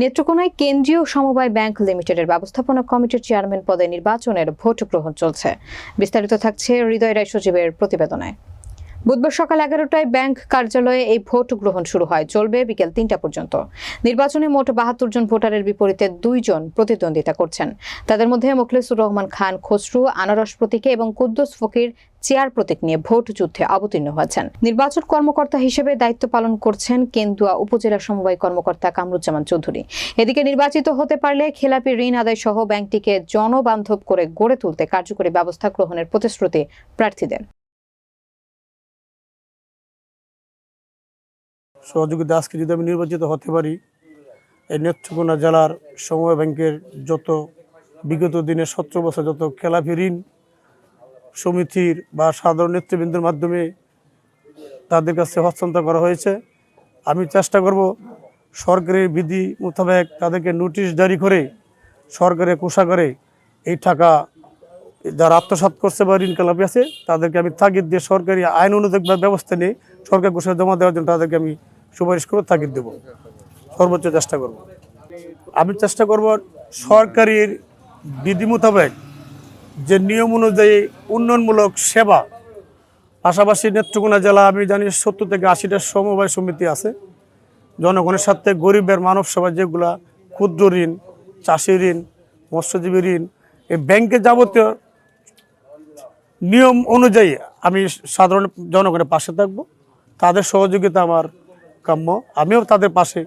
নেত্রকোনায় কেন্দ্রীয় সমবায় ব্যাংক লিমিটেডের ব্যবস্থাপনা কমিটির চেয়ারম্যান পদে নির্বাচনের ভোট গ্রহণ চলছে। বিস্তারিত থাকছে হৃদয় রায় সচিবের প্রতিবেদনায়। বুধবার সকাল এগারোটায় ব্যাংক কার্যালয়ে এই ভোট গ্রহণ শুরু হয়। চলবে বিকেল তিনটা পর্যন্ত। নির্বাচনে মোট বাহাত্তর জন ভোটারের বিপরীতে দুইজন প্রতিদ্বন্দ্বিতা করছেন। তাদের মধ্যে মোখলেসুর রহমান খান খসরু, আনারস প্রতীকে এবং কুদ্দুস ফকির চেয়ার প্রতীক নিয়ে ভোট যুদ্ধে অবতীর্ণ হয়েছেন। নির্বাচন কর্মকর্তা হিসেবে দায়িত্ব পালন করছেন কেন্দুয়া উপজেলা সমবায় কর্মকর্তা কামরুজ্জামান চৌধুরী। এদিকে নির্বাচিত হতে পারলে খেলাপি ঋণ আদায় সহ ব্যাংকটিকে জনবান্ধব করে গড়ে তুলতে কার্যকরী ব্যবস্থা গ্রহণের প্রতিশ্রুতি প্রার্থীদের। সহযোগিতা আজকে যদি আমি নির্বাচিত হতে পারি, এই নেত্রকোনা জেলার সময় ব্যাংকের যত বিগত দিনে সতেরো বছর যত খেলাফি ঋণ সমিতির বা সাধারণ নেতৃবৃন্দের মাধ্যমে তাদের কাছে হস্তান্তর করা হয়েছে, আমি চেষ্টা করব সরকারের বিধি মোতাবেক তাদেরকে নোটিশ জারি করে, সরকারের কোষাগারে এই টাকা যারা আত্মসাৎ করছে বা ঋণ খেলাপি আছে, তাদেরকে আমি তাগিদ দিয়ে সরকারি আইন অনুযায়ী ব্যবস্থা নিয়ে সরকার কোষায় জমা দেওয়ার জন্য তাদেরকে আমি সুপারিশ করে তাগিদ দেবো। সর্বোচ্চ চেষ্টা করব। আমি চেষ্টা করব সরকারের বিধি মোতাবেক যে নিয়ম অনুযায়ী উন্নয়নমূলক সেবা, পাশাপাশি নেত্রকোনা জেলা, আমি জানি সত্তর থেকে আশিটা সমবায় সমিতি আছে। জনগণের সাথে গরিবের মানব সেবা যেগুলা, ক্ষুদ্র ঋণ, চাষি ঋণ, মৎস্যজীবী ঋণ, এই ব্যাংকে যাবতীয় নিয়ম অনুযায়ী আমি সাধারণ জনগণের পাশে থাকব। তাদের সহযোগিতা আমার কাম্য আমিও তাদের পাশে